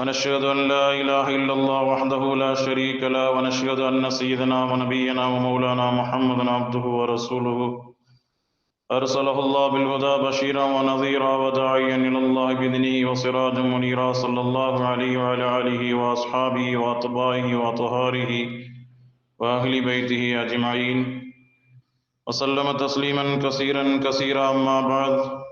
ونشهد أن لا إله إلا الله وحده لا شريك له، ونشهد أن سيدنا ونبينا ومولانا محمدا عبده ورسوله. أرسله الله بالهدى بشيرا ونذيرا وداعيا إلى الله بإذنه وسراجا منيرا صلى الله عليه وعلى آله وأصحابه وأتباعه وأطهاره وأهل بيته أجمعين. وسلم تسليما كثيرا كثيرا، أما بعد.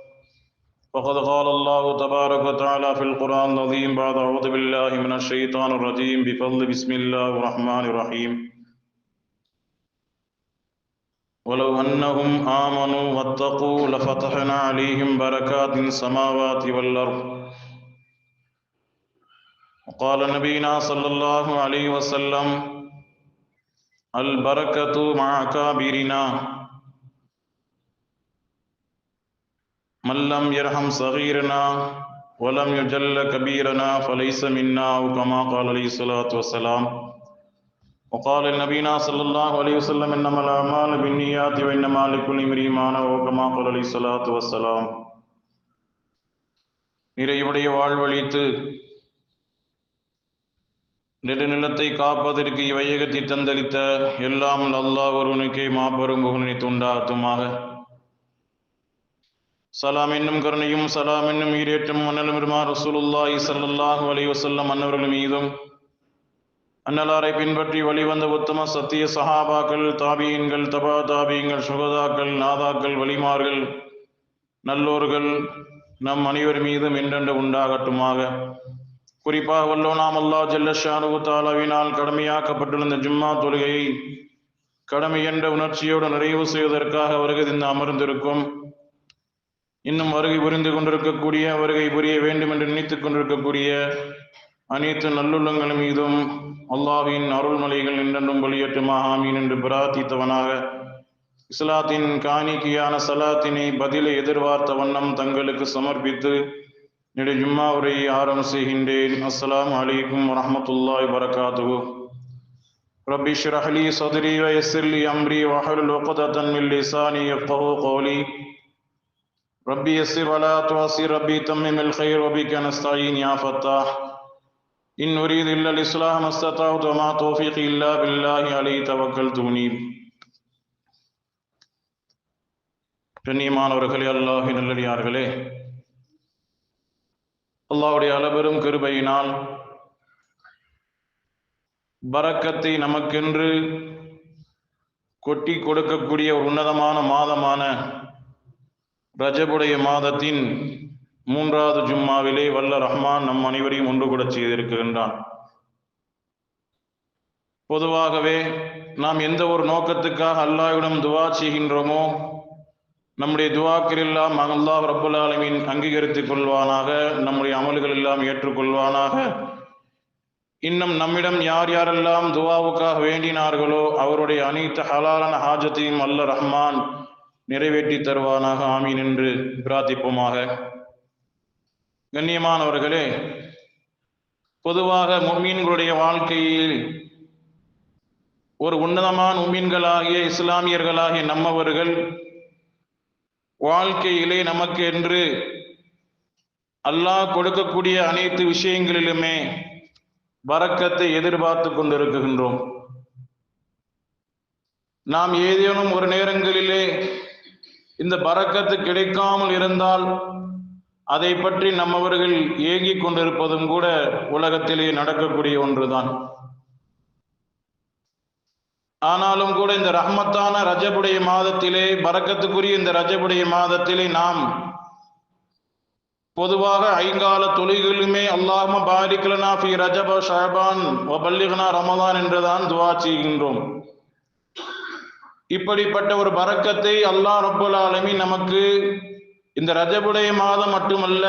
فقد قال الله تبارك وتعالى في القرآن العظيم بعد أعوذ بالله من الشيطان الرجيم بفضل بسم الله الرحمن الرحيم. ولو أنهم آمنوا واتقوا لفتحنا عليهم بركات السماوات والأرض. وقال نبينا صلى الله عليه وسلم البركة مع كابرنا. من لم يرحم صغيرنا ولم يجل كبيرنا فليس منا أو كما قال عليه الصلاة والسلام وقال نبينا صلى الله عليه وسلم إنما الأعمال بالنيات وإنما لكل امرئ ما نوى كما قال عليه الصلاة والسلام நிறைவுடைய வாழ்வழித்து நெடுநிலத்தை காப்பதற்கு இவையகத்தை தந்தளித்த எல்லாம் அல்லாஹ் ஒருவனுக்கே மாபெரும் புகழனை துண்டாத்துமாக சலாம் என்னும் கருணையும் சலாம் என்னும் ஈரேற்றம் அண்ணலும் பெருமா ரசூலுல்லாஹி ஸல்லல்லாஹு அலைஹி வசல்லம் அன்னவர்கள் மீதும். அன்னலாரை பின்பற்றி வழிவந்த உத்தம சத்திய சஹாபாக்கள் தாபியன்கள் தபா தாபியங்கள் சுகதாக்கள் நாதாக்கள் வலிமார்கள் நல்லோர்கள் நம் அனைவர் மீதும் என்றென்று உண்டாகட்டுமாக. குறிப்பாக வல்லோ நாம் அல்லா ஜல்லஷானு தாலாவினால் கடமையாக்கப்பட்டுள்ள ஜும்மா தொழுகையை கடமை என்ற உணர்ச்சியோடு நிறைவு செய்வதற்காக வருகை இந்த அமர்ந்திருக்கும். இன்னும் வருகை புரிந்து கொண்டிருக்கக்கூடிய வருகை புரிய வேண்டும் என்று நினைத்துக் கொண்டிருக்கக்கூடிய அனைத்து நல்லுள்ளங்கள் மீதும் அல்லாஹின் அருள்மலைகள் என்றென்றும் வெளியேற்றுமாக ஆமீன் என்று பிரார்த்தித்தவனாக இஸ்லாத்தின் காணிக்கையான சலாத்தினை பதிலை எதிர்பார்த்த வண்ணம் தங்களுக்கு சமர்ப்பித்து நெடு ஜும்மா உரையை ஆரம்பம் செய்கின்றேன் அஸ்ஸலாமு அலைக்கும் வரஹ்மத்துல்லாஹி வரகாத்துஹு ربي اشرح لي صدري ويسر لي امري واحلل عقدة من لساني يفقهوا قولي ربي يسر ولا تعسر ربي تمم الخير وبك نستعين يا فتاح إن أريد إلا الإصلاح ما استطعت وما توفيقي إلا بالله عليه توكلت أنيب கண்ணியமானவர்களே அல்லாஹி நல்லடியார்களே அல்லாஹுடைய அளபெரும் கிருபையினால் பரக்கத்தை நமக்கென்று கொட்டி கொடுக்கக்கூடிய ஒரு உன்னதமான மாதமான ரஜபுடைய மாதத்தின் மூன்றாவது ஜும்மாவிலே வல்ல ரஹ்மான் நம் அனைவரையும் ஒன்று கூட செய்திருக்கின்றான். பொதுவாகவே நாம் எந்த ஒரு நோக்கத்துக்காக அல்லாஹ்விடம் துவா செய்கின்றோமோ நம்முடைய துவாக்கள் எல்லாம் அல்லாஹ் ரப்புல் ஆலமின் அங்கீகரித்துக் கொள்வானாக நம்முடைய அமல்கள் எல்லாம் ஏற்றுக்கொள்வானாக. இன்னும் நம்மிடம் யார் யாரெல்லாம் துவாவுக்காக வேண்டினார்களோ அவருடைய அனைத்து ஹலாலான ஹாஜத்தையும் அல்ல ரஹ்மான் நிறைவேற்றி தருவானாக. ஆமீன் என்று பிரார்த்திப்போமாக. கண்ணியமானவர்களே பொதுவாக மும்மீன்களுடைய வாழ்க்கையில் ஒரு உன்னதமான உம்மீன்களாகிய இஸ்லாமியர்களாகிய நம்மவர்கள் வாழ்க்கையிலே நமக்கு என்று அல்லாஹ் கொடுக்கக்கூடிய அனைத்து விஷயங்களிலுமே வரக்கத்தை எதிர்பார்த்து கொண்டிருக்கின்றோம். நாம் ஏதேனும் ஒரு நேரங்களிலே இந்த பறக்கத்து கிடைக்காமல் இருந்தால் அதை பற்றி நம்மவர்கள் ஏங்கிக் கொண்டிருப்பதும் கூட உலகத்திலே நடக்கக்கூடிய ஒன்றுதான். ஆனாலும் கூட இந்த ரஹ்மத்தான ரஜபுடைய மாதத்திலே பறக்கத்துக்குரிய இந்த ரஜபுடைய மாதத்திலே நாம் பொதுவாக ஐங்கால தொழில்களுமே அல்லாஹம பாரிக்கலனா ஃபி ரஜப ஷஹபான் வபல்லிகனா ரமதான் என்றுதான் துவா செய்கின்றோம். இப்படிப்பட்ட ஒரு பறக்கத்தை அல்லாஹ் ரப்புல் ஆலமி நமக்கு இந்த ரஜபுடைய மாதம் மட்டுமல்ல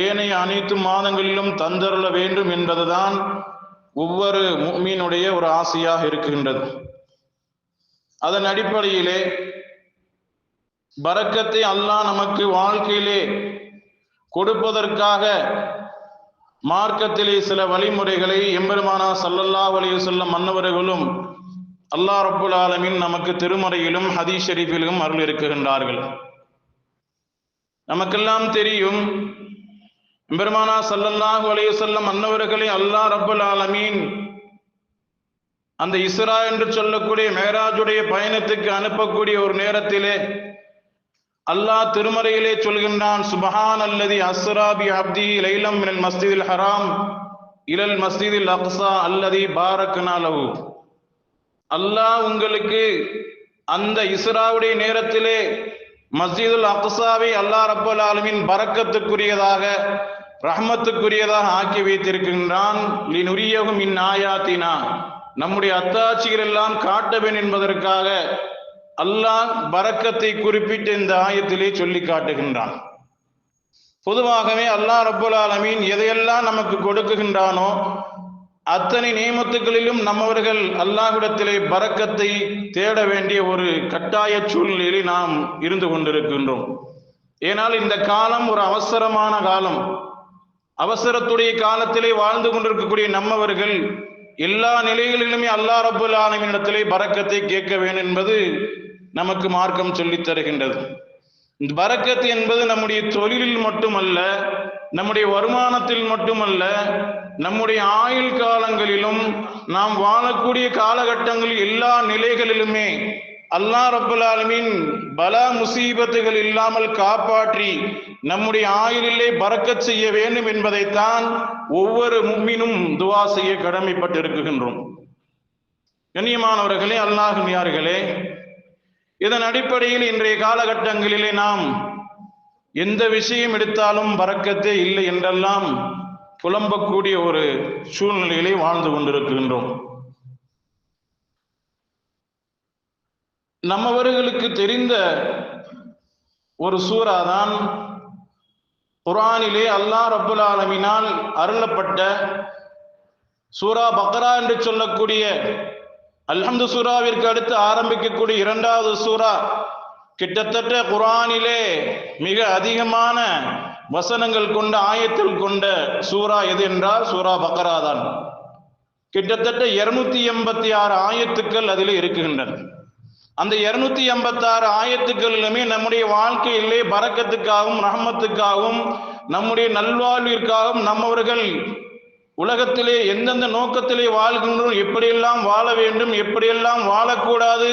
ஏனைய அனைத்து மாதங்களிலும் தந்தருள வேண்டும் என்பதுதான் ஒவ்வொரு மீனுடைய ஒரு ஆசையாக இருக்கின்றது. அதன் அடிப்படையிலே பறக்கத்தை அல்லாஹ் நமக்கு வாழ்க்கையிலே கொடுப்பதற்காக மார்க்கத்திலே சில வழிமுறைகளை எம்பெருமானா சல்லல்லா அலைஹி செல்லும் மன்னவர்களும் அல்லாஹ் ரப்புல் ஆலமின் நமக்கு திருமறையிலும் ஹதீஸ் ஷெரீஃபிலும் அருள் இருக்குகின்றார்கள் நமக்கெல்லாம் தெரியும் பெருமானா சல்லல்லாஹு அலைய செல்லம் அன்னவர்களை அல்லாஹ் ரப்பல் ஆலமீன் அந்த இஸ்ரா என்று சொல்லக்கூடிய மேராஜுடைய பயணத்துக்கு அனுப்பக்கூடிய ஒரு நேரத்திலே அல்லாஹ் திருமறையிலே சொல்கின்றான் சுபஹான் அல்லதி அஸ்ராபி அப்தி லைலம் மினல் மஸ்ஜிதில் ஹராம் இலல் மஸ்ஜிதில் அக்ஸா அல்லதி பாரக்னா லஹு. அல்லாஹ் உங்களுக்கு அந்த இஸ்ராவுடைய நேரத்திலே மஸ்ஜிதுல் அக்சாவை அல்லாஹ் ரப்பல் ஆலமின் பறக்கத்துக்குரியதாக ரஹமத்துக்குரியதாக ஆக்கி வைத்திருக்கின்றான். இன் ஆயாத்தினா. நம்முடைய அத்தாட்சிகள் எல்லாம் காட்டவேன் என்பதற்காக அல்லாஹ் பறக்கத்தை குறிப்பிட்டு இந்த ஆயத்திலே சொல்லி காட்டுகின்றான். பொதுவாகவே அல்லாஹ் ரப்புல் ஆலமீன் எதையெல்லாம் நமக்கு கொடுக்குகின்றானோ அத்தனை நியமத்துக்களிலும் நம்மவர்கள் அல்லாஹ்விடத்திலே பறக்கத்தை தேட வேண்டிய ஒரு கட்டாய சூழ்நிலையில் நாம் இருந்து கொண்டிருக்கின்றோம். ஏனால் இந்த காலம் ஒரு அவசரமான காலம். அவசரத்துடைய காலத்திலே வாழ்ந்து கொண்டிருக்கக்கூடிய நம்மவர்கள் எல்லா நிலைகளிலுமே அல்லா ரபுல் ஆலமீனிடத்திலே பறக்கத்தை கேட்க வேண்டும் என்பது நமக்கு மார்க்கம் சொல்லித் தருகின்றது. இந்த வரக்கத்து என்பது நம்முடைய தொழிலில் மட்டுமல்ல நம்முடைய வருமானத்தில் மட்டுமல்ல நம்முடைய ஆயுள் காலங்களிலும் நாம் வாழக்கூடிய காலகட்டங்களில் எல்லா நிலைகளிலுமே அல்லாஹ் ரப்புல் பல முசீபத்துகள் இல்லாமல் காப்பாற்றி நம்முடைய ஆயுளிலே பறக்கச் செய்ய வேண்டும் என்பதைத்தான் ஒவ்வொரு மும்மினும் துவா செய்ய கடமைப்பட்டிருக்கின்றோம். கண்ணியமானவர்களே அல்லாஹியார்களே இதன் அடிப்படையில் இன்றைய காலகட்டங்களிலே நாம் எந்த விஷயம் எடுத்தாலும் பறக்கத்தே இல்லை என்றெல்லாம் புலம்பக்கூடிய ஒரு சூழ்நிலையிலே வாழ்ந்து கொண்டிருக்கின்றோம். நம்மவர்களுக்கு தெரிந்த ஒரு சூறா தான் குரானிலே அல்லாஹ் ரபுல் ஆலமினால் அருளப்பட்ட சூரா பக்ரா என்று சொல்லக்கூடிய அல்ஹம்து சூராவிற்கு அடுத்து ஆரம்பிக்கக்கூடிய இரண்டாவது சூரா கிட்டத்தட்ட குரானிலே மிக அதிகமான வசனங்கள் கொண்ட ஆயத்தில் கொண்ட சூரா எது என்றால் சூரா பக்ரா தான். கிட்டத்தட்ட இருநூத்தி எண்பத்தி ஆறு ஆயத்துக்கள் அதில் இருக்குகின்றன அந்த இருநூத்தி எண்பத்தி ஆறு ஆயத்துக்களிலுமே நம்முடைய வாழ்க்கையிலே பறக்கத்துக்காகவும் ரஹமத்துக்காகவும் நம்முடைய நல்வாழ்விற்காகவும் நம்மவர்கள் உலகத்திலே எந்தெந்த நோக்கத்திலே வாழ்கின்றோம் எப்படியெல்லாம் வாழ வேண்டும் எப்படியெல்லாம் வாழக்கூடாது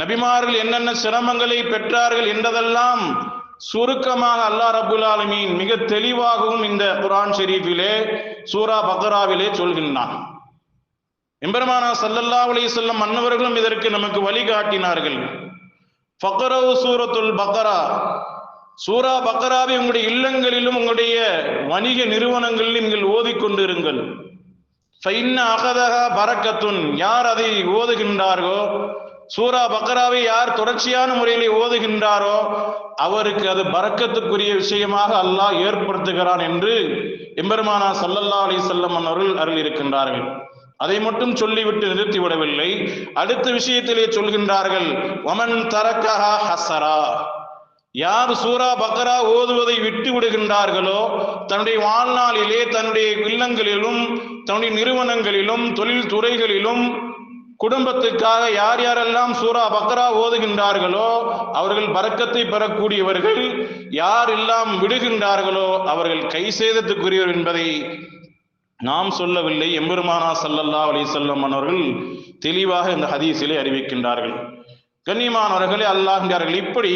நபிமார்கள் என்னென்ன சிரமங்களை பெற்றார்கள் என்றதெல்லாம் சுருக்கமாக அல்லாஹ் ரபுல் ஆலமீன் மிக தெளிவாகவும் இந்த குரான் ஷெரீஃபிலே சூரா பக்ராவிலே சொல்கின்றான். எம்பெருமானா சல்லல்லா அலி செல்லம் மன்னவர்களும் இதற்கு நமக்கு வழிகாட்டினார்கள். ஃபக்ரவு சூரத்துல் பக்ரா. சூரா பக்கராவை உங்களுடைய இல்லங்களிலும் உங்களுடைய வணிக நிறுவனங்களிலும் நீங்கள் ஓதிக்கொண்டிருங்கள். ஃபைன்ன அகதகா பறக்கத்துன் யார் அதை ஓதுகின்றார்களோ சூரா பக்ராவை யார் தொடர்ச்சியான முறையில் ஓதுகின்றாரோ அவருக்கு அது பறக்கத்துக்குரிய விஷயமாக அல்லாஹ் ஏற்படுத்துகிறான் என்று எம்பெருமானா சல்லல்லா அலி செல்லம் அவர்கள் அருள் இருக்கின்றார்கள் அதை மட்டும் சொல்லிவிட்டு நிறுத்திவிடவில்லை. அடுத்த விஷயத்திலே சொல்கின்றார்கள் ஒமன் தரக்கஹா ஹசரா யார் சூரா பக்ரா ஓதுவதை விட்டு விடுகின்றார்களோ தன்னுடைய வாழ்நாளிலே தன்னுடைய இல்லங்களிலும் தன்னுடைய நிறுவனங்களிலும் தொழில் துறைகளிலும் குடும்பத்துக்காக யார் யாரெல்லாம் சூரா பக்ரா ஓதுகின்றார்களோ அவர்கள் பறக்கத்தை பெறக்கூடியவர்கள் யார் எல்லாம் விடுகின்றார்களோ அவர்கள் கை சேதத்துக்குரியவர் என்பதை நாம் சொல்லவில்லை. எம்பெருமானா சல்லல்லா அலி செல்லம் அவர்கள் தெளிவாக இந்த ஹதீஸிலே அறிவிக்கின்றார்கள். கண்ணியமானவர்களே அல்லாஹ்கிறார்கள் இப்படி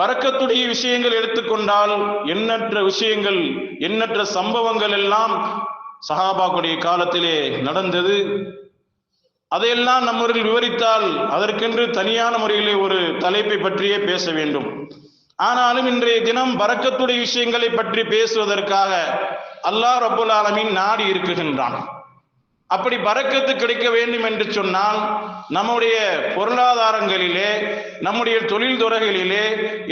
வரக்கத்துடைய விஷயங்கள் எடுத்துக்கொண்டால் எண்ணற்ற விஷயங்கள் எண்ணற்ற சம்பவங்கள் எல்லாம் சஹாபாக்குடைய காலத்திலே நடந்தது. அதையெல்லாம் நம்மவர்கள் விவரித்தால் அதற்கென்று தனியான முறையிலே ஒரு தலைப்பை பற்றியே பேச வேண்டும். ஆனாலும் இன்றைய தினம் வரக்கத்துடைய விஷயங்களை பற்றி பேசுவதற்காக அல்லாஹ் ரபுல் ஆலமின் நாடி இருக்குகின்றான். அப்படி பறக்கத்து கிடைக்க வேண்டும் என்று சொன்னால் நம்முடைய பொருளாதாரங்களிலே நம்முடைய தொழில் துறைகளிலே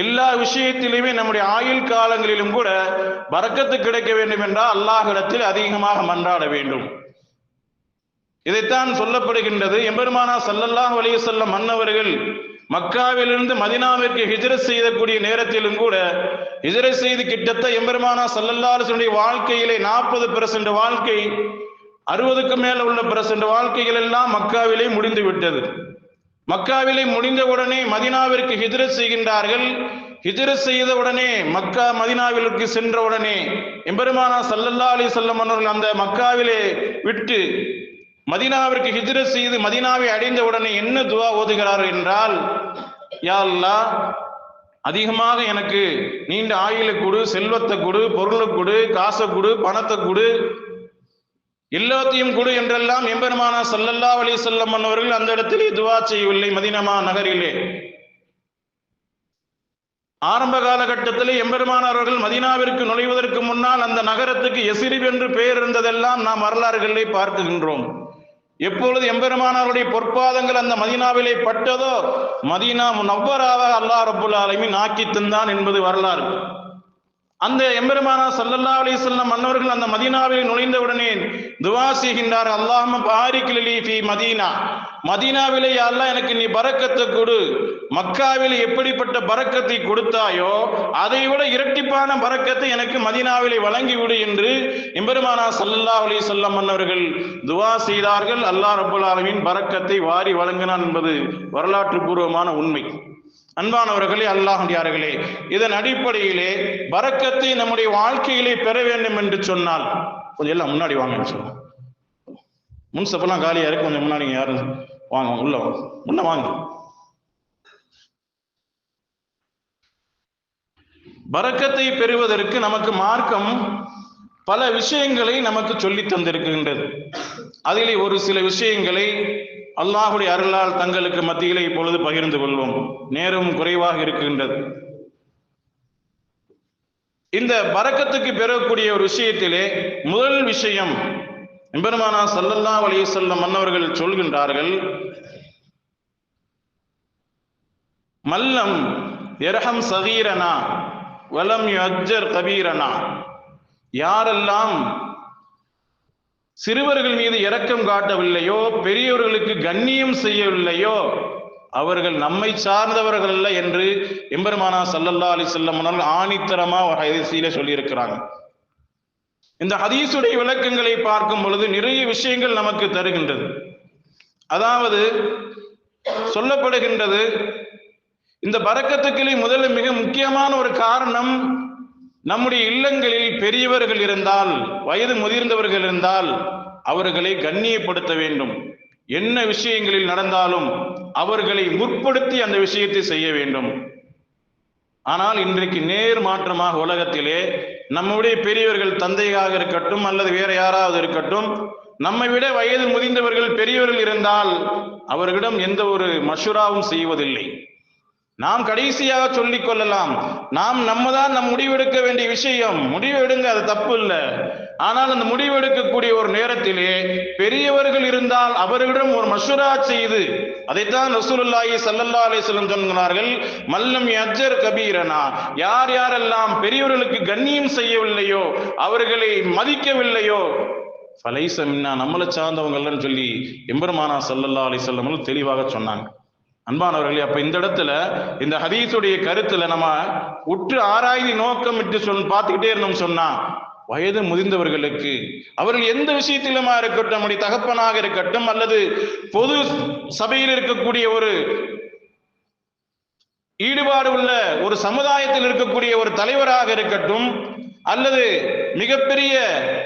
எல்லா விஷயத்திலுமே நம்முடைய ஆயுள் காலங்களிலும் கூட பறக்கத்து கிடைக்க வேண்டும் என்றால் அல்லாஹிடத்தில் அதிகமாக மன்றாட வேண்டும். இதைத்தான் சொல்லப்படுகின்றது. எம்பெருமானா சல்லல்லாஹ் வலிய செல்ல மன்னவர்கள் மக்காவிலிருந்து மதினாவிற்கு ஹிஜ்ரத் செய்யக்கூடிய நேரத்திலும் கூட ஹிஜ்ரத் செய்து கிட்டத்த எம்பெருமானா சல்லல்லாருடைய வாழ்க்கையிலே நாற்பது பெர்சன்ட் வாழ்க்கை அறுபதுக்கு மேல உள்ள பிரசண்ட வாழ்க்கைகள் எல்லாம் மக்காவிலே முடிந்து விட்டது. மக்காவிலே முடிந்த உடனே மதினாவிற்கு ஹிஜ்ரத் செய்கின்றார்கள். ஹிஜ்ரத் செய்த உடனே மக்கா மதினாவிற்கு சென்ற உடனே எம்பெருமானா சல்லல்லா அலி செல்லம் அவர்கள் அந்த மக்காவிலே விட்டு மதினாவிற்கு ஹிஜ்ரத் செய்து மதினாவை அடைந்த உடனே என்ன துவா ஓதுகிறார் என்றால் யாழ்லா அதிகமாக எனக்கு நீண்ட ஆயுளை கொடு செல்வத்தை கொடு பொருளை கொடு காசை கொடு பணத்தை கொடு எல்லாத்தையும் கொடு என்றெல்லாம் எம்பெருமானா சல்லல்லா அலி செல்லம் அவர்கள் அந்த இடத்திலே துவா செய்யவில்லை மதினமா நகரிலே. ஆரம்ப காலகட்டத்தில் எம்பெருமானவர்கள் மதினாவிற்கு நுழைவதற்கு முன்னால் அந்த நகரத்துக்கு எசிரிப் என்று பெயர் இருந்ததெல்லாம் நாம் வரலாறுகளிலே பார்க்குகின்றோம் எப்பொழுது எம்பெருமானாருடைய பொற்பாதங்கள் அந்த மதினாவிலே பட்டதோ மதீனா நவ்வராக அல்லாஹ் ரப்புல் ஆலமீன் ஆக்கி தந்தான் என்பது வரலாறு. அந்த எம்பெருமானா சல்லல்லா அலிசல்லம் மன்னவர்கள் அந்த மதீனாவில் நுழைந்தவுடனே துவா செய்கின்றார் அல்லாஹ் பாரிக் ஃபி மதீனா. மதீனாவிலே யா அல்லாஹ் எனக்கு நீ பறக்கத்தை கொடு. மக்காவில் எப்படிப்பட்ட பறக்கத்தை கொடுத்தாயோ அதை விட இரட்டிப்பான பறக்கத்தை எனக்கு மதீனாவிலே வழங்கிவிடு என்று எம்பெருமானா சல்லல்லா அலி சொல்லம் மன்னவர்கள் துவா செய்தார்கள். அல்லாஹ் ரபுல் ஆலமீன் பறக்கத்தை வாரி வழங்கினான் என்பது வரலாற்று பூர்வமான உண்மை. அன்பானவர்களே அல்லாஹியார்களே இதன் அடிப்படையிலே வரக்கத்தை நம்முடைய வாழ்க்கையிலே பெற வேண்டும் என்று சொன்னால் கொஞ்சம் எல்லாம் முன்னாடி வாங்க சொல்லுங்க முன்சப்பெல்லாம் காலியா இருக்கு கொஞ்சம் முன்னாடி யாரும் வாங்க உள்ள வாங்க. முன்ன வாங்க. வரக்கத்தை பெறுவதற்கு நமக்கு மார்க்கம் பல விஷயங்களை நமக்கு சொல்லி தந்திருக்கின்றது. அதிலே ஒரு சில விஷயங்களை அல்லாஹுடைய அருளால் தங்களுக்கு மத்தியிலே இப்பொழுது பகிர்ந்து கொள்வோம். நேரம் குறைவாக இருக்கின்றது. இந்த பறக்கத்துக்கு பெறக்கூடிய ஒரு விஷயத்திலே முதல் விஷயம் எம்பெருமானா சல்லல்லா வலிய செல்லும் மன்னவர்கள் சொல்கின்றார்கள் மல்லம் எரஹம் சகீரனா வலம் யஜ்ஜர் கபீரனா. யாரெல்லாம் சிறுவர்கள் மீது இரக்கம் காட்டவில்லையோ பெரியவர்களுக்கு கண்ணியம் செய்யவில்லையோ அவர்கள் நம்மை சார்ந்தவர்கள் அல்ல என்று எம்பெருமானா சல்லல்லா அலி செல்லம் ஆணித்தரமா ஒரு ஹதீஸில சொல்லியிருக்கிறாங்க. இந்த ஹதீஸுடைய விளக்கங்களை பார்க்கும் பொழுது நிறைய விஷயங்கள் நமக்கு தருகின்றது. அதாவது சொல்லப்படுகின்றது இந்த பறக்கத்துக்களி முதல்ல மிக முக்கியமான ஒரு காரணம் நம்முடைய இல்லங்களில் பெரியவர்கள் இருந்தால் வயது முதிர்ந்தவர்கள் இருந்தால் அவர்களை கண்ணியப்படுத்த வேண்டும். என்ன விஷயங்களில் நடந்தாலும் அவர்களை முற்படுத்தி அந்த விஷயத்தை செய்ய வேண்டும். ஆனால் இன்றைக்கு நேர் மாற்றமாக உலகத்திலே நம்முடைய பெரியவர்கள் தந்தையாக இருக்கட்டும் அல்லது வேற யாராவது இருக்கட்டும் நம்மை விட வயது முதிர்ந்தவர்கள் பெரியவர்கள் இருந்தால் அவர்களிடம் எந்த ஒரு மஷுராவும் செய்வதில்லை. நாம் கடைசியாக சொல்லிக் கொள்ளலாம். நாம் நம்ம தான் நம் முடிவெடுக்க வேண்டிய விஷயம். முடிவு எடுங்க அது தப்பு இல்லை ஆனால் அந்த முடிவெடுக்கக்கூடிய ஒரு நேரத்திலே பெரியவர்கள் இருந்தால் அவர்களிடம் ஒரு மஷுரா செய்து அதைத்தான் ரசூலுல்லாஹி சல்லல்லா அலிஸ்லம் சொன்னார்கள் மல்லம் அஜர் கபீரனா. யார் யாரெல்லாம் பெரியவர்களுக்கு கண்ணியம் செய்யவில்லையோ அவர்களை மதிக்கவில்லையோ ஃபலைசமின்னா நம்மளை சார்ந்தவங்கள்லன்னு சொல்லி எம்பெருமானா சல்லல்லா அலிசல்லம் தெளிவாக சொன்னாங்க. அன்பானவர்களே அப்ப இந்த இடத்துல இந்த ஹதீஸுடைய கருத்துல நம்ம உற்று ஆராய்ந்து நோக்கம் இட்டு சொல் பார்த்துக்கிட்டே இருந்தோம் சொன்னா வயது முதிர்ந்தவர்களுக்கு அவர்கள் எந்த விஷயத்திலுமா இருக்கட்டும் நம்முடைய தகப்பனாக இருக்கட்டும் அல்லது பொது சபையில் இருக்கக்கூடிய ஒரு ஈடுபாடு உள்ள ஒரு சமுதாயத்தில் இருக்கக்கூடிய ஒரு தலைவராக இருக்கட்டும் அல்லது மிகப்பெரிய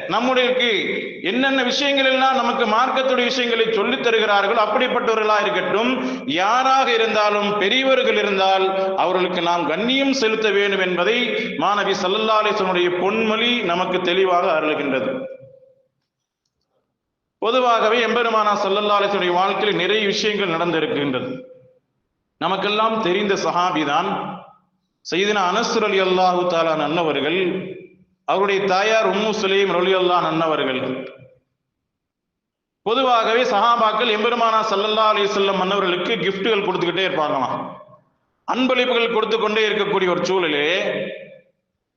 நம்முடைய என்னென்ன விஷயங்கள் எல்லாம் நமக்கு மார்க்கத்துடைய விஷயங்களை சொல்லித் தருகிறார்கள் அப்படிப்பட்டவர்களா இருக்கட்டும் யாராக இருந்தாலும் பெரியவர்கள் இருந்தால் அவர்களுக்கு நாம் கண்ணியம் செலுத்த வேண்டும் என்பதை மாணவி சல்லல்லா அலிசனுடைய பொன்மொழி நமக்கு தெளிவாக அருளுகின்றது. பொதுவாகவே எம்பெருமானா சல்லல்லா அலிசனுடைய வாழ்க்கையில் நிறைய விஷயங்கள் நடந்திருக்கின்றது. நமக்கெல்லாம் தெரிந்த சஹாபிதான் செய்தின அனசுரல் அல்லாஹு தாலா நன்னவர்கள் அவருடைய தாயார் உம்மு சுலீம் ரொலியல்லா நன்னவர்கள் பொதுவாகவே சஹாபாக்கள் எம்பெருமானா சல்லல்லா அலி செல்லம் மன்னவர்களுக்கு கிஃப்ட்டுகள் கொடுத்துக்கிட்டே இருப்பாங்களாம். அன்பளிப்புகள் கொடுத்து கொண்டே இருக்கக்கூடிய ஒரு சூழலே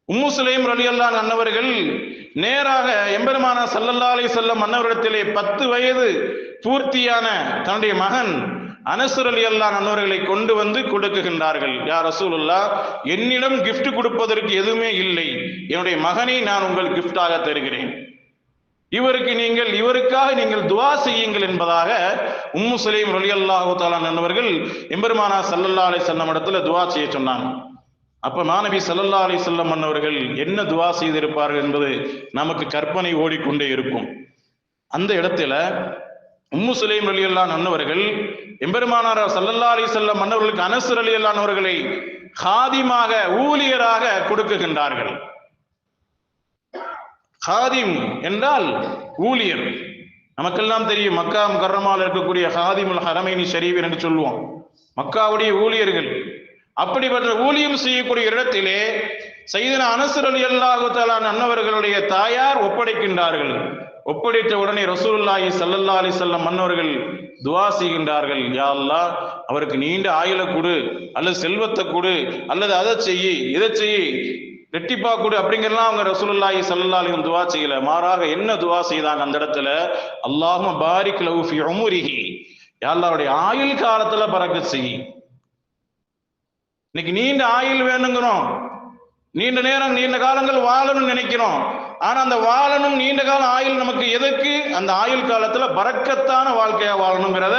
உம்மு சுலைம் ரலியல்லான் அன்னவர்கள் நேராக எம்பெருமான சல்லல்லா அலி செல்லம் மன்னவரிடத்திலே பத்து வயது பூர்த்தியான தன்னுடைய மகன் அனசுர் அலி அல்லா அன்னவர்களை கொண்டு வந்து கொடுக்குகின்றார்கள். யார் ரசூலுல்லா என்னிடம் கிஃப்ட் கொடுப்பதற்கு எதுவுமே இல்லை. என்னுடைய மகனை நான் உங்கள் கிஃப்டாக தருகிறேன். இவருக்கு நீங்கள் இவருக்காக நீங்கள் துவா செய்யுங்கள் என்பதாக உம்மு சுலீம் ரொலி அல்லாஹு தாலா அன்னவர்கள் எம்பெருமானா சல்லல்லா அலி செல்லம் இடத்துல துவா செய்ய சொன்னாங்க. அப்ப மாணவி சல்லல்லா அலி செல்லம் அன்னவர்கள் என்ன துவா செய்திருப்பார்கள் என்பது நமக்கு கற்பனை ஓடிக்கொண்டே இருக்கும். அந்த இடத்துல உம்மு சுலைம் அலி அல்லான் அன்னவர்கள் எம்பெருமானார் சல்லல்லா அலி செல்லம் அன்னவர்களுக்கு அனசர் அலி அல்லான் அவர்களை காதிமாக ஊழியராக கொடுக்குகின்றார்கள். ஹாதிம் என்றால் ஊழியர். நமக்கெல்லாம் தெரியும் மக்கா கர்ரமால் இருக்கக்கூடிய ஹாதிமுல் ஹரமைனி ஷரீஃப் என்று சொல்லுவோம். மக்காவுடைய ஊழியர்கள். அப்படிப்பட்ட ஊழியம் செய்யக்கூடிய இடத்திலே செய்தன அனசர் அலி அல்லாஹு தாலான் அன்னவர்களுடைய தாயார் ஒப்படைக்கின்றார்கள். ஒப்படைத்த உடனே ரசூலுல்லாஹி சல்லல்லா அலி செல்லம் மன்னவர்கள் துவா செய்கின்றார்கள். யா அவருக்கு நீண்ட ஆயுள கொடு அல்லது செல்வத்தை கொடு அல்லது அதை செய்யி இதை செய்யி ரெட்டிப்பா கொடு அப்படிங்கிறலாம் அவங்க ரசூலுல்லாஹி ஸல்லல்லாஹு அலைஹி துவா செய்யல. மாறாக என்ன துவா செய்தாங்க அந்த இடத்துல? அல்லாஹும் பாரிக் லஹு ஃபி உம்ரிஹி. ஆயுள் காலத்துல பறக்க செய் இன்னைக்கு நீண்ட ஆயுள் வேணுங்கிறோம். நீண்ட நேரம் நீண்ட காலங்கள் வாழணும்னு நினைக்கிறோம். ஆனா அந்த வாழணும் நீண்ட கால ஆயுள் நமக்கு எதற்கு அந்த ஆயுள் காலத்துல பறக்கத்தான வாழ்க்கையா வாழணுங்கிறத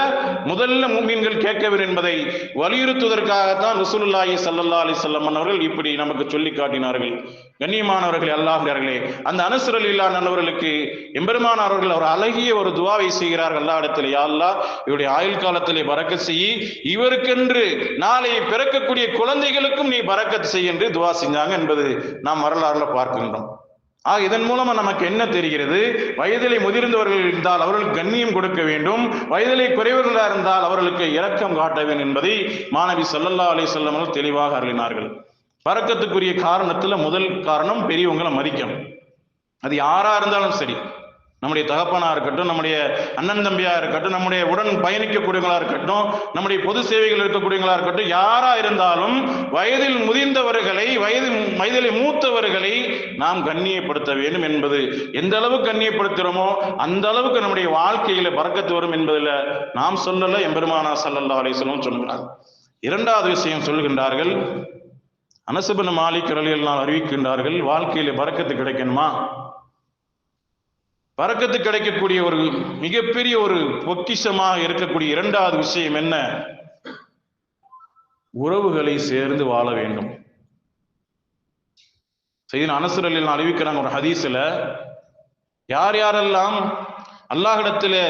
முதல்ல மூமீன்கள் கேட்கவில்லை என்பதை வலியுறுத்துவதற்காகத்தான் ரசூலுல்லாஹி சல்லல்லா அலி வஸல்லம் அவர்கள் இப்படி நமக்கு சொல்லி காட்டினார்கள். கண்ணியமானவர்கள் அல்லாஹர்களே அந்த அனுசரல் இல்லா நல்லவர்களுக்கு எம்பெருமானவர்கள் ஒரு அழகிய ஒரு துவாவை செய்கிறார்கள் எல்லா இடத்துல. யாழ்லா அல்லாஹ் இவருடைய ஆயுள் காலத்திலே பறக்க செய்ய இவருக்கென்று நாளை பிறக்கக்கூடிய குழந்தைகளுக்கும் நீ பறக்க செய்ய என்று துவா செஞ்சாங்க என்பது நாம் வரலாறுல பார்க்கின்றோம். ஆக இதன் மூலமா நமக்கு என்ன தெரிகிறது? வயதிலே முதிர்ந்தவர்கள் இருந்தால் அவர்களுக்கு கண்ணியம் கொடுக்க வேண்டும். வயதிலே குறைவர்களாக இருந்தால் அவர்களுக்கு இரக்கம் காட்ட வேண்டும் என்பதை மாணவி சல்லல்லா அலி செல்லமர்கள் தெளிவாக அருளினார்கள். பறக்கத்துக்குரிய காரணத்துல முதல் காரணம் பெரியவங்களை மதிக்கணும். அது யாரா இருந்தாலும் சரி. நம்முடைய தகப்பனா இருக்கட்டும் நம்முடைய அண்ணன் தம்பியா இருக்கட்டும் நம்முடைய உடன் பயணிக்கக்கூடியவங்களா இருக்கட்டும் நம்முடைய பொது சேவைகள் இருக்கக்கூடியவங்களா இருக்கட்டும் யாரா இருந்தாலும் வயதில் முதிர்ந்தவர்களை வயது வயதில் மூத்தவர்களை நாம் கண்ணியப்படுத்த வேண்டும் என்பது. எந்த அளவுக்கு கண்ணியப்படுத்துகிறோமோ அந்த அளவுக்கு நம்முடைய வாழ்க்கையில பறக்கத்து வரும் என்பதில் நாம் சொல்லல எம்பெருமானா சல்லல்லா அலிஸ்லம் சொல்கிறார் இரண்டாவது விஷயம் சொல்கின்றார்கள் அனசுபன் மாலிக் நான் அறிவிக்கின்றார்கள் வாழ்க்கையில பறக்கத்து கிடைக்கணுமா? பறக்கத்து கிடைக்கக்கூடிய ஒரு மிகப்பெரிய ஒரு பொக்கிஷமாக இருக்கக்கூடிய இரண்டாவது விஷயம் என்ன? உறவுகளை சேர்ந்து வாழ வேண்டும். செய்தின் அனசுரலில் அறிவிக்கிறாங்க ஒரு ஹதீஸ்ல யார் யாரெல்லாம் அல்லாஹிடத்தில்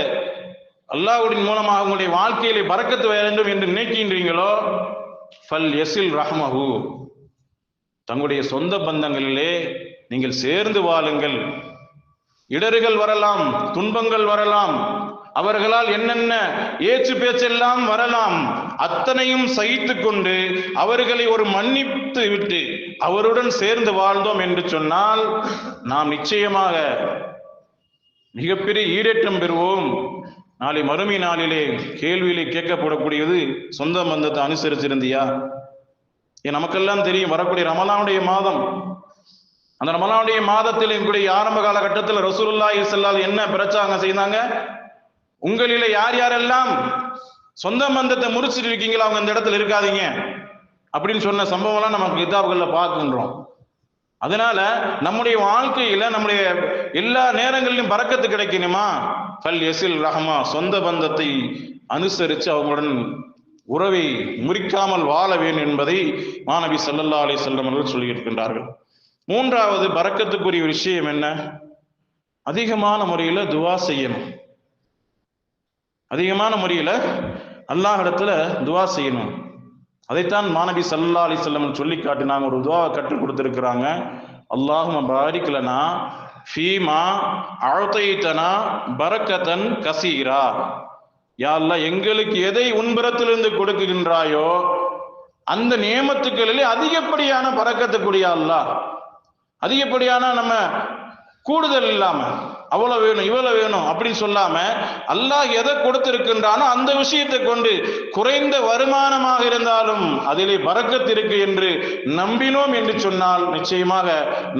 அல்லாஹுடின் மூலமாக உங்களுடைய வாழ்க்கையிலே பறக்கத்து வேண்டும் என்று நினைக்கின்றீங்களோ ஃபல் எசில் ரஹ்மஹு. தங்களுடைய சொந்த பந்தங்களிலே நீங்கள் சேர்ந்து வாழுங்கள். இடர்கள் வரலாம் துன்பங்கள் வரலாம். அவர்களால் என்னென்ன ஏச்சு பேச்செல்லாம் வரலாம் அத்தனையும் சகித்து கொண்டு அவர்களை ஒரு மன்னித்து விட்டு அவருடன் சேர்ந்து வாழ்ந்தோம் என்று சொன்னால் நாம் நிச்சயமாக மிகப்பெரிய ஈடேற்றம் பெறுவோம். நாளை மறுமை நாளிலே கேள்வியிலே கேட்கப்படக்கூடியது சொந்த பந்தத்தை அனுசரிச்சிருந்தியா ஏன் நமக்கெல்லாம் தெரியும் வரக்கூடிய ரமலானுடைய மாதம் அந்த ரமலானுடைய மாதத்தில் கூட ஆரம்ப காலகட்டத்தில் ரசூலுல்லாஹி இசல்லால் என்ன பிரச்சாங்க செய்தாங்க? உங்களில யார் யாரெல்லாம் சொந்த பந்தத்தை முறிச்சிட்டு இருக்கீங்களோ அவங்க அந்த இடத்துல இருக்காதீங்க. அப்படின்னு சொன்ன சம்பவம்லாம் நம்ம கிதாபுகளில் பார்க்கின்றோம். அதனால நம்முடைய வாழ்க்கையில நம்முடைய எல்லா நேரங்களிலும் பறக்கத்து கிடைக்கணுமா? ஃபல் எசில் ரஹமா சொந்த பந்தத்தை அனுசரித்து அவங்களுடன் உறவை முறிக்காமல் வாழ வேண்டும் என்பதை மாணவி சல்லல்லா அலி செல்லம் அவர்கள் சொல்லியிருக்கின்றார்கள். மூன்றாவது பறக்கத்துக்குரிய விஷயம் என்ன? அதிகமான முறையில துவா செய்யணும். அதிகமான முறையில அல்லாஹிடத்துல துவா செய்யணும். அதைத்தான் மாணவி சல்லா அலி செல்லம் சொல்லி காட்டினாங்க. ஒரு துவாவை கற்றுக் கொடுத்துருக்குறாங்க. அல்லாஹும் பாரிக்கலனா ஃபீமா அழுத்தைத்தனா பரக்கத்தன் கசீரா. யா எங்களுக்கு எதை உன்புறத்திலிருந்து கொடுக்குகின்றாயோ அந்த நியமத்துக்களிலே அதிகப்படியான பறக்கத்துக்குடியா அல்லாஹ். அதிகப்படியான நம்ம கூடுதல் இல்லாம அவ்வளவு வேணும் இவ்வளவு வேணும் அப்படின்னு சொல்லாம அல்லாஹ் எதை கொடுத்திருக்கின்றானோ அந்த விஷயத்தை கொண்டு குறைந்த வருமானமாக இருந்தாலும் அதிலே பறக்கத்து இருக்கு என்று நம்பினோம் என்று சொன்னால் நிச்சயமாக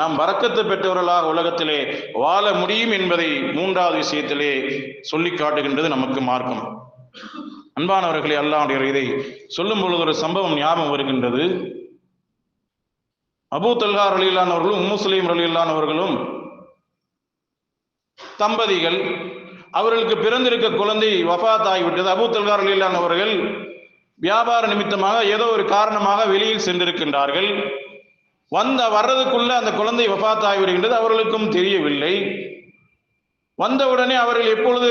நாம் பறக்கத்து பெற்றவர்களாக உலகத்திலே வாழ முடியும் என்பதை மூன்றாவது விஷயத்திலே சொல்லி காட்டுகின்றது நமக்கு மார்க்கம். அன்பானவர்களே அல்லாவுடைய இதை சொல்லும் பொழுது ஒரு சம்பவம் ஞாபகம் வருகின்றது. அபு தல்ஹா ரலியல்லானவர்களும் முஸ்லீம் சுலைம் தம்பதிகள் அவர்களுக்கு பிறந்திருக்க குழந்தை வஃபாத் ஆகிவிட்டது அபு தல்ஹா ரலியல்லானவர்கள் வியாபார நிமித்தமாக ஏதோ ஒரு காரணமாக வெளியில் சென்றிருக்கின்றார்கள். வந்த வர்றதுக்குள்ள அந்த குழந்தை வஃபாத் ஆகிவிடுகின்றது அவர்களுக்கும் தெரியவில்லை. வந்தவுடனே அவர்கள் எப்பொழுது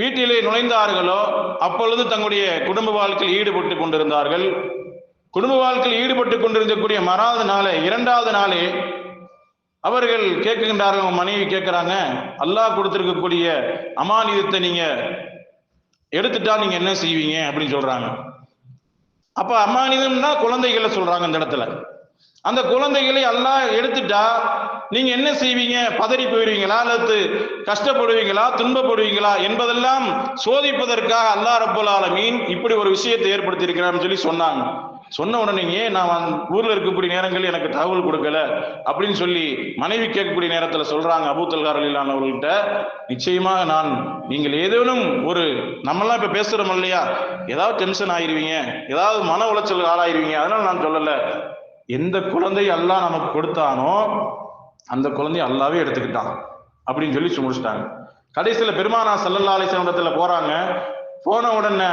வீட்டிலே நுழைந்தார்களோ அப்பொழுது தங்களுடைய குடும்ப வாழ்க்கையில் ஈடுபட்டு கொண்டிருந்தார்கள். குடும்ப வாழ்க்கையில் ஈடுபட்டு கொண்டிருக்கக்கூடிய மறாவது நாளே இரண்டாவது நாளே அவர்கள் கேட்கின்றார்கள் உங்க மனைவி கேட்கிறாங்க அல்லாஹ் கொடுத்திருக்கக்கூடிய அமானிதத்தை நீங்க எடுத்துட்டா நீங்க என்ன செய்வீங்க அப்படின்னு சொல்றாங்க. அப்ப அமானிதம்னா குழந்தைகளை சொல்றாங்க அந்த இடத்துல. அந்த குழந்தைகளை எல்லாம் எடுத்துட்டா நீங்க என்ன செய்வீங்க? பதறி போயிருவீங்களா? அல்லது கஷ்டப்படுவீங்களா? துன்பப்படுவீங்களா? என்பதெல்லாம் சோதிப்பதற்காக அல்லா ரப்பல் ஆலமீன் இப்படி ஒரு விஷயத்தை ஏற்படுத்தி இருக்கிறான்னு சொல்லி சொன்னாங்க. சொன்ன உடனேயே நான் அந்த ஊர்ல இருக்கக்கூடிய நேரங்கள் எனக்கு தகவல் கொடுக்கல அப்படின்னு சொல்லி மனைவி கேட்கக்கூடிய நேரத்துல சொல்றாங்க அபூத்தல்காரர்களானவர்கள்ட்ட நிச்சயமாக நான் நீங்கள் ஏதேனும் ஒரு நம்மெல்லாம் இப்ப பேசுறோம் இல்லையா? ஏதாவது டென்ஷன் ஆயிருவீங்க ஏதாவது மன உளைச்சல் ஆளாயிருவீங்க அதனால நான் சொல்லல. எந்த குழந்தை அல்லாஹ் நமக்கு கொடுத்தானோ அந்த குழந்தைய அல்லாவே எடுத்துக்கிட்டான் அப்படின்னு சொல்லி முடிச்சிட்டாங்க. கடைசியில பெருமானா சல்லல்லா அலிஸ்லமிடத்துல போறாங்க. போன உடனே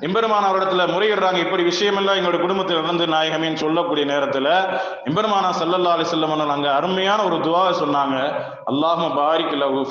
இம்பெருமான அவரிடத்துல முறையிடுறாங்க இப்படி விஷயமெல்லாம் எங்களோட குடும்பத்தில் நடந்து நாயகமேன்னு சொல்லக்கூடிய நேரத்துல எம்பெருமானா சல்லல்லா செல்லமன் அங்க அருமையான ஒரு துவாவை சொன்னாங்க. அல்லாஹும பாரிக் லஹு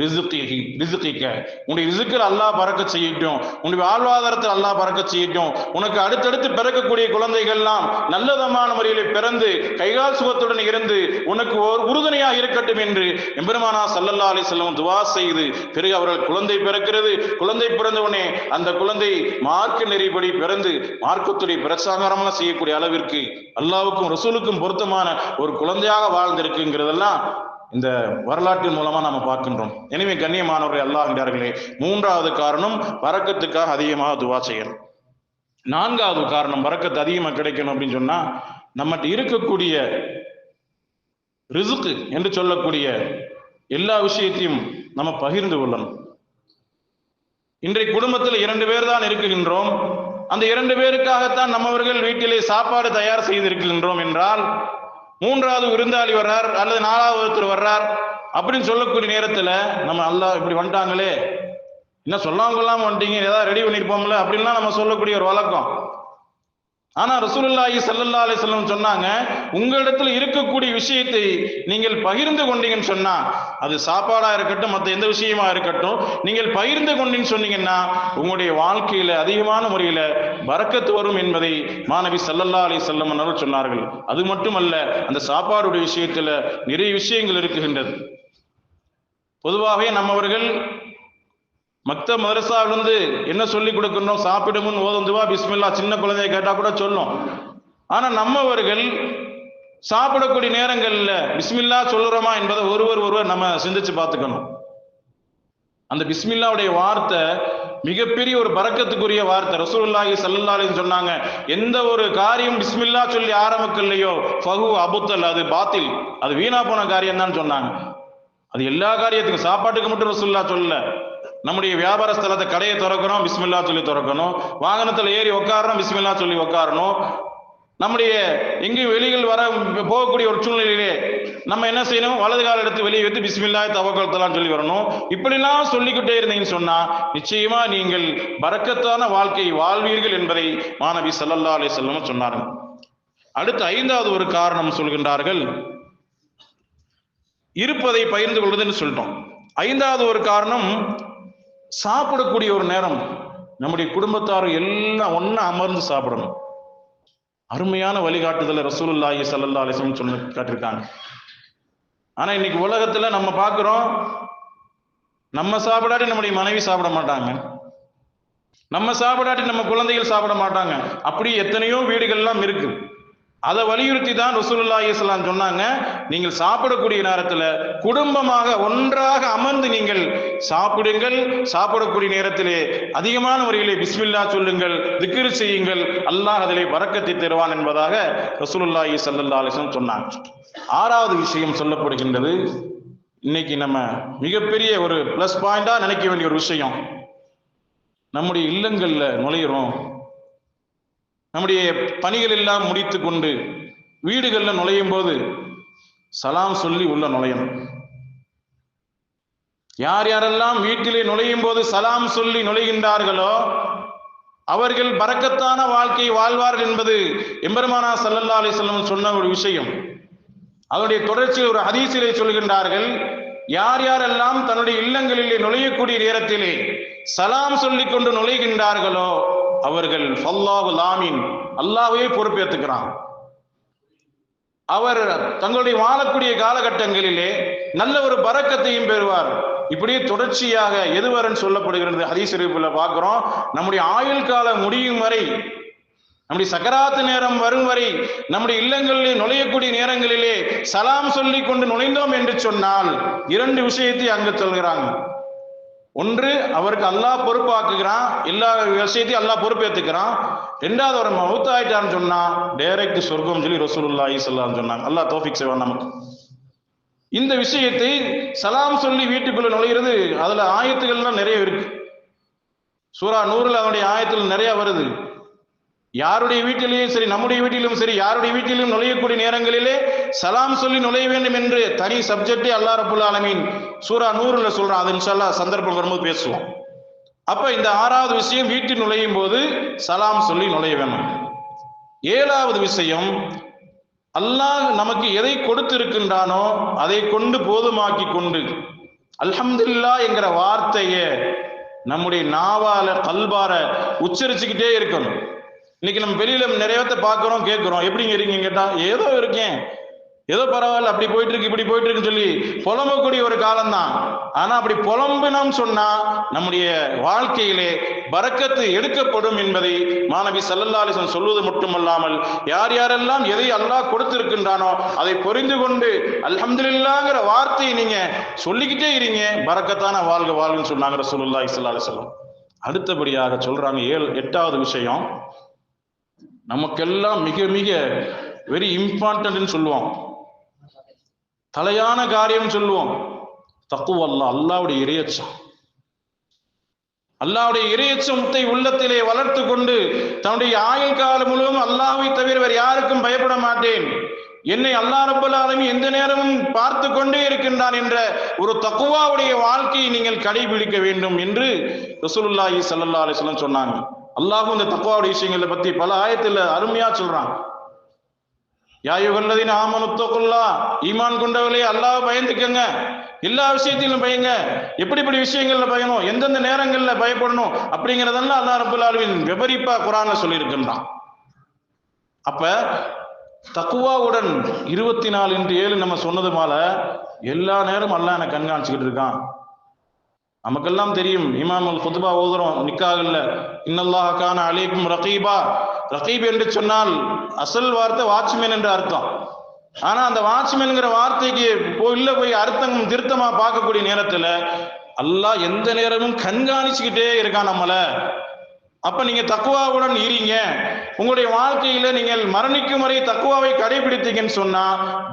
ரிசுக்கிக்க. உன்னுடைய ரிசுக்கில் அல்லாஹ் பறக்க செய்யட்டும். உன்னுடைய வாழ்வாதாரத்தில் அல்லாஹ் பறக்க செய்யட்டும். உனக்கு அடுத்தடுத்து பிறக்கக்கூடிய குழந்தைகள்லாம் நல்லதமான முறையில் பிறந்து கைகால் சுகத்துடன் இருந்து உனக்கு ஒரு உறுதுணையாக இருக்கட்டும் என்று எம்பெருமானா சல்லல்லா அலி செல்லம் துவா செய்து பிறகு அவர்கள் குழந்தை பிறக்கிறது. குழந்தை பிறந்த உடனே அந்த குழந்தை மார்க்க நெறிப்படி பிறந்து மார்க்கத்துடைய பிரச்சாரமாக செய்யக்கூடிய அளவிற்கு அல்லாவுக்கும் ரசூலுக்கும் பொருத்தமான ஒரு குழந்தையாக வாழ்ந்திருக்குங்கிறதெல்லாம் இந்த வரலாற்றின் மூலமா நாம பார்க்கின்றோம். எனவே கண்ணியமானவர்கள் அல்லாஹ்கிறார்களே மூன்றாவது காரணம் வரக்கத்துக்காக அதிகமாக துவா செய்யணும். நான்காவது காரணம் வரக்கத்து அதிகமாக கிடைக்கணும் அப்படின்னு சொன்னா நம்மகிட்ட இருக்கக்கூடிய ரிசுக்கு என்று சொல்லக்கூடிய எல்லா விஷயத்தையும் நம்ம பகிர்ந்து கொள்ளணும். இன்றைய குடும்பத்தில் இரண்டு பேர் தான் இருக்குகின்றோம். அந்த இரண்டு பேருக்காகத்தான் நம்மவர்கள் வீட்டிலே சாப்பாடு தயார் செய்திருக்கின்றோம் என்றால் மூன்றாவது விருந்தாளி வர்றார் அல்லது நாலாவது ஒருத்தர் வர்றார் அப்படின்னு சொல்லக்கூடிய நேரத்துல நம்ம நல்லா இப்படி வந்துட்டாங்களே என்ன சொல்லாம கொள்ளாம வந்துட்டீங்க ஏதாவது ரெடி பண்ணிருப்போம்ல அப்படின்லாம் நம்ம சொல்லக்கூடிய ஒரு வழக்கம். ஆனா ரசூலுல்லாஹி சல்லல்லா அலைஹி வஸல்லம் சொன்னாங்க உங்களிடத்துல இருக்கக்கூடிய விஷயத்தை நீங்கள் பகிர்ந்து கொண்டீங்கன்னு சொன்னா அது சாப்பாடா இருக்கட்டும் மற்ற எந்த விஷயமா இருக்கட்டும் நீங்கள் பகிர்ந்து கொண்டீங்கன்னு சொன்னீங்கன்னா உங்களுடைய வாழ்க்கையில அதிகமான முறையில பறக்கத்து வரும் என்பதை மாணவி சல்லல்லா அலி செல்லம் சொன்னார்கள். அது மட்டுமல்ல அந்த சாப்பாடுடைய விஷயத்துல நிறைய விஷயங்கள் இருக்குகின்றது. பொதுவாகவே நம்மவர்கள் மக்த மதரசாவிலிருந்து என்ன சொல்லி கொடுக்கணும் சாப்பிடும் ஓதுந்துவா பிஸ்மில்லா சின்ன குழந்தைய கேட்டா கூட சொல்லும். ஆனா நம்மவர்கள் சாப்பிடக்கூடிய நேரங்கள்ல பிஸ்மில்லா சொல்றோமா என்பதை ஒருவர் ஒருவர் நம்ம சிந்திச்சு பார்த்துக்கணும். அந்த பிஸ்மில்லாவுடைய வார்த்தை மிகப்பெரிய ஒரு பறக்கத்துக்குரிய வார்த்தை. ரசூல்லாஹி சல்லாலின்னு சொன்னாங்க எந்த ஒரு காரியம் பிஸ்மில்லா சொல்லி ஆரம்பிக்கலையோ ஃபஹு அபுத்தல் அது பாத்தில். அது வீணா போன காரியம் தான் சொன்னாங்க. அது எல்லா காரியத்துக்கும் சாப்பாட்டுக்கு மட்டும் ரசூல்லா சொல்லல. நம்முடைய வியாபார ஸ்தலத்தை கடையை திறக்கிறோம் பிஸ்மில்லா சொல்லி திறக்கணும். வாகனத்தில் ஏறி உட்காரணும் பிஸ்மில்லா சொல்லி உட்காரணும். நம்முடைய எங்கேயும் வெளியில் வர போகக்கூடிய ஒரு சூழ்நிலையிலே நம்ம என்ன செய்யணும்? வலது கால எடுத்து வெளியே வைத்து பிஸ்மில்லாய் தவக்கத்தலாம் சொல்லி வரணும். இப்படிலாம் சொல்லிக்கிட்டே இருந்தீங்கன்னு சொன்னா நிச்சயமா நீங்கள் பறக்கத்தான வாழ்க்கை வாழ்வீர்கள் என்பதை மாணவி சல்லல்லா அலி செல்லம் சொன்னார்கள் அடுத்து ஐந்தாவது ஒரு காரணம் சொல்கின்றார்கள். இருப்பதை பகிர்ந்து கொள்வதுன்னு சொல்லிட்டோம். ஐந்தாவது ஒரு காரணம் சாப்பிடக்கூடிய ஒரு நேரம். நம்முடைய குடும்பத்தார் எல்லாம் ஒன்னா அமர்ந்து சாப்பிடணும். அருமையான வழிகாட்டுதல ரசூலுல்லாஹி ஸல்லல்லாஹு அலைஹி சொல்லி காட்டிருக்காங்க ஆனா இன்னைக்கு உலகத்துல நம்ம பார்க்கிறோம் நம்ம சாப்பிடாட்டி நம்முடைய மனைவி சாப்பிட மாட்டாங்க. நம்ம சாப்பிடாட்டி நம்ம குழந்தைகள் சாப்பிட மாட்டாங்க. அப்படி எத்தனையோ வீடுகள்லாம் இருக்கு. அதை வலியுறுத்தி தான் ரசூலுல்லா இஸ்லாம் சொன்னாங்க. நீங்கள் சாப்பிடக்கூடிய நேரத்தில் குடும்பமாக ஒன்றாக அமர்ந்து நீங்கள் சாப்பிடுங்கள். சாப்பிடக்கூடிய நேரத்திலே அதிகமான முறையிலே பிஸ்மில்லா சொல்லுங்கள் திக்ரு செய்யுங்கள். அல்லாஹ் அதிலே வரக்கத்தை தருவான் என்பதாக ரசூலுல்லாஹி ஸல்லல்லாஹு அலிஸ்லாம் சொன்னாங்க. ஆறாவது விஷயம் சொல்லப்படுகின்றது. இன்னைக்கு நம்ம மிகப்பெரிய ஒரு ப்ளஸ் பாயிண்டா நினைக்க வேண்டிய ஒரு விஷயம். நம்முடைய இல்லங்கள்ல நுழையிறோம். நம்முடைய பணிகள் எல்லாம் முடித்து கொண்டு வீடுகளில் நுழையும் போது சலாம் சொல்லி உள்ள நுழையணும். யார் யாரெல்லாம் வீட்டிலே நுழையும் போது சலாம் சொல்லி நுழைகின்றார்களோ அவர்கள் பறக்கத்தான வாழ்க்கை வாழ்வார்கள் என்பது எம்பெருமானா சல்லல்லா அலிஸ்லம் சொன்ன ஒரு விஷயம். அதனுடைய தொடர்ச்சியில் ஒரு ஹதீஸிலே சொல்கின்றார்கள் யார் யாரெல்லாம் தன்னுடைய இல்லங்களிலே நுழையக்கூடிய நேரத்திலே சலாம் சொல்லிக் கொண்டு நுழைகின்றார்களோ அவர்கள் ஃபல்லாஹு லாமின் அல்லாவே பொறுப்பேற்றுக்கிறான் அவர் தங்களுடைய வாழக்கூடிய காலகட்டங்களிலே நல்ல ஒரு பறக்கத்தையும் பெறுவார். இப்படியே தொடர்ச்சியாக எதுவரன் சொல்லப்படுகிறது ஹதீஸ் பார்க்குறோம். நம்முடைய ஆயுள் காலம் முடியும் வரை நம்முடைய சக்கராத்து நேரம் வரும் வரை நம்முடைய இல்லங்களிலே நுழையக்கூடிய நேரங்களிலே சலாம் சொல்லி கொண்டு நுழைந்தோம் என்று சொன்னால் இரண்டு விஷயத்தை அங்கு சொல்கிறாங்க. ஒன்று அவருக்கு அல்லாஹ் பொறுப்பாக்குகிறான். எல்லா விஷயத்தையும் அல்லாஹ் பொறுப்பேற்றுக்கிறான் ரெண்டாவது அவர் மவுத்தாயிட்டான்னு சொன்னா டைரக்ட் சொர்க்கம் சொல்லி ரசூலுல்லாஹி ஸல்லல்லாஹு சொன்னாங்க அல்லாஹ் தோஃபிக் செய்வான் நமக்கு. இந்த விஷயத்தை சலாம் சொல்லி வீட்டுக்குள்ள நுழையிறது அதுல ஆயத்துகள்லாம் நிறைய இருக்கு. சூரா நூறுல அவனுடைய ஆயத்தில் நிறைய வருது. யாருடைய வீட்டிலேயும் சரி நம்முடைய வீட்டிலும் சரி யாருடைய வீட்டிலும் நுழையக்கூடிய நேரங்களிலே சலாம் சொல்லி நுழைய வேண்டும் என்று தனி சப்ஜெக்டே அல்லா ரபுல் ஆலமீன் சூரா நூறுல சொல்றான். அது இன்ஷால்லா சந்தர்ப்பம் வரும்போது பேசுவோம். அப்ப இந்த ஆறாவது விஷயம் வீட்டில் நுழையும் போது சலாம் சொல்லி நுழைய வேணும் ஏழாவது விஷயம் அல்லாஹ் நமக்கு எதை கொடுத்திருக்கின்றானோ அதை கொண்டு போதுமாக்கி கொண்டு அல்ஹம்துல்லா என்கிற வார்த்தையை நம்முடைய நாவால கல்பார உச்சரிச்சுக்கிட்டே இருக்கணும். இன்னைக்கு நம்ம வெளியில நிறைய பாக்குறோம் கேட்கிறோம். எப்படிங்க இருக்கீங்க கேட்டா ஏதோ இருக்கேன். ஏதோ பரவாயில்ல அப்படி போயிட்டு இருக்கு இப்படி போயிட்டு இருக்குன்னு சொல்லி புலம்பக்கூடிய ஒரு காலம்தான். ஆனா அப்படி புலம்பினோம் சொன்னா நம்முடைய வாழ்க்கையிலே பறக்கத்து எடுக்கப்படும் என்பதை மாணவி சல்லல்லாலிசன் சொல்வது மட்டுமல்லாமல் யார் யாரெல்லாம் எதை அல்லாஹ் கொடுத்திருக்கின்றானோ அதை புரிந்து கொண்டு அல்ஹம்துலில்லாங்கிற வார்த்தையை நீங்க சொல்லிக்கிட்டே இருங்க. பறக்கத்தான வாழ்க வாழ்வுன்னு சொன்னாங்க சொல்லுல்லா ஸல்லல்லாஹு அலைஹி அடுத்தபடியாக சொல்றாங்க ஏழு எட்டாவது விஷயம். நமக்கெல்லாம் மிக மிக வெரி இம்பார்ட்டன்ட்னு சொல்லுவோம் தலையான காரியம் சொல்லுவோம் தக்குவல்லா அல்லாவுடைய இரையச்சம். அல்லாவுடைய இரையச்சத்தை உள்ளத்திலே வளர்த்து கொண்டு தன்னுடைய ஆயுள் காலம் முழுவதும் அல்லாவை தவிர வேறு யாருக்கும் பயப்பட மாட்டேன். என்னை அல்லா ரப்பல் ஆலமீன் எந்த நேரமும் பார்த்து கொண்டே இருக்கின்றான் என்ற ஒரு தக்குவாவுடைய வாழ்க்கையை நீங்கள் கடைபிடிக்க வேண்டும் என்று ரசூலுல்லாஹி சல்லா அலிஸ்லாம் சொன்னாங்க. அல்லாஹும் இந்த தக்குவாவுடைய விஷயங்களை பத்தி பல ஆயத்துல அருமையா சொல்றான். யாயுகல்லதின் ஆமனுத்தோக்குள்ளா ஈமான் கொண்டவர்களே அல்லாஹ் பயந்துக்கங்க. எல்லா விஷயத்திலும் பயங்க. எப்படி இப்படி விஷயங்கள்ல பயணும்? எந்தெந்த நேரங்கள்ல பயப்படணும்? அப்படிங்கறதெல்லாம் அல்லா ரபுல் ஆலமின் விபரிப்பா குரான சொல்லியிருக்கின்றான். அப்ப தக்குவாவுடன் இருபத்தி நாலு இன்று ஏழு நம்ம சொன்னது மேல எல்லா நேரமும் அல்லாஹ் என்னை கண்காணிச்சுக்கிட்டு இருக்கான். நமக்கெல்லாம் தெரியும். இமாமுல் குத்துபா ஓதுறோம். நிக்காகல்ல. இன்னல்லாஹ் கான அலைக்கும் ரகீபா. ரகீப் என்று சொன்னால் அசல் வார்த்தை வாட்ச்மேன் என்று அர்த்தம். ஆனா அந்த வாட்ச்மேன்ங்கிற வார்த்தைக்கு போய் உள்ள போய் அர்த்தம் திருத்தமா பார்க்கக்கூடிய நேரத்துல அல்லாஹ் எந்த நேரமும் கண்காணிச்சுக்கிட்டே இருக்கான் நம்மள. அப்ப நீங்க தக்குவாவுடன் இருங்க. உங்களுடைய வாழ்க்கையில நீங்கள் மரணிக்கும் வரை தக்குவாவை கடைபிடித்தீங்கன்னு சொன்னா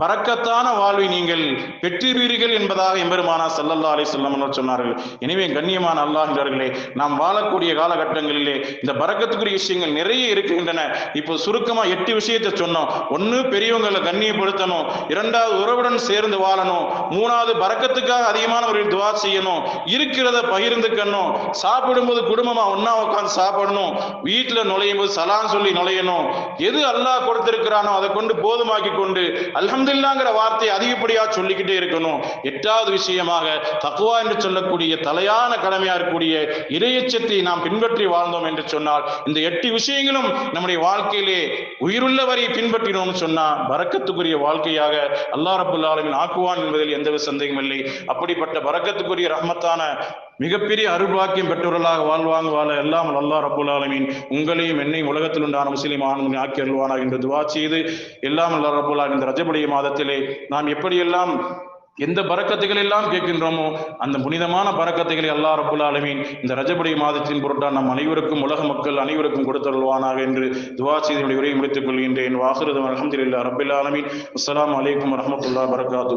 பறக்கத்தான வாழ்வை நீங்கள் பெற்றிருவீர்கள் என்பதாக எம்பெருமானா சல்லல்லா அலி சொல்லம் சொன்னார்கள். எனவே கண்ணியமான அல்லாஹர்களே நாம் வாழக்கூடிய காலகட்டங்களிலே இந்த பறக்கத்துக்குரிய விஷயங்கள் நிறைய இருக்கின்றன. இப்போ சுருக்கமா எட்டு விஷயத்தை சொன்னோம். ஒன்னு பெரியவங்களை கண்ணியப்படுத்தணும். இரண்டாவது உறவுடன் சேர்ந்து வாழணும். மூணாவது பறக்கத்துக்காக அதிகமான ஒரு துவா செய்யணும். இருக்கிறத பகிர்ந்துக்கணும். சாப்பிடும்போது குடும்பமா ஒன்னா உட்காந்து சாப்பிடணும். வீட்டுல நுழையும் போது சலான் சொல்லி நுழையணும். எது அல்லாஹ் கொடுத்திருக்கிறானோ அதை கொண்டு போதுமாக்கி கொண்டு அல்ஹம்துலில்லாங்கிற வார்த்தையை அதிகப்படியா சொல்லிக்கிட்டே இருக்கணும். எட்டாவது விஷயமாக தக்குவா என்று சொல்லக்கூடிய தலையான கடமையா இருக்கக்கூடிய இறையச்சத்தை நாம் பின்பற்றி வாழ்ந்தோம் என்று சொன்னால் இந்த எட்டு விஷயங்களும் நம்முடைய வாழ்க்கையிலே உயிருள்ள பின்பற்றினோம் பின்பற்றினோம்னு சொன்னா பறக்கத்துக்குரிய வாழ்க்கையாக அல்லாஹ் ரபுல்லாலுமின் ஆக்குவான் என்பதில் எந்தவித சந்தேகம் இல்லை. அப்படிப்பட்ட பறக்கத்துக்குரிய ரஹமத்தான மிகப்பெரிய அருள்பாக்கியம் பெற்றவர்களாக வாழ்வாங்க வாழ எல்லாம் அல்லாஹ் ரபுல் ஆலமீன். உங்களையும் என்னையும் உலகத்தில் உண்டான முஸ்லீம் ஆண்களை ஆக்கி அருள்வானாக என்று துவா செய்து எல்லாம் அல்லாஹ் ரபுல் ஆலமின். இந்த ரஜபுடைய மாதத்திலே நாம் எப்படியெல்லாம் எந்த பறக்கத்துகள் எல்லாம் கேட்கின்றோமோ அந்த புனிதமான பறக்கத்துகளை அல்லாஹ் ரபுல் ஆலமீன் இந்த ரஜபுடைய மாதத்தின் பொருட்டா நம் அனைவருக்கும் உலக மக்கள் அனைவருக்கும் கொடுத்தருள்வானாக என்று துவா செய்தியுடைய உரையை முடித்துக் கொள்கின்றேன். வாசுரதம் அலமதுல்லா ரபுல் ஆலமீன். அஸ்லாம் அலைக்கும் வரமத்துல்லா பரகாத்து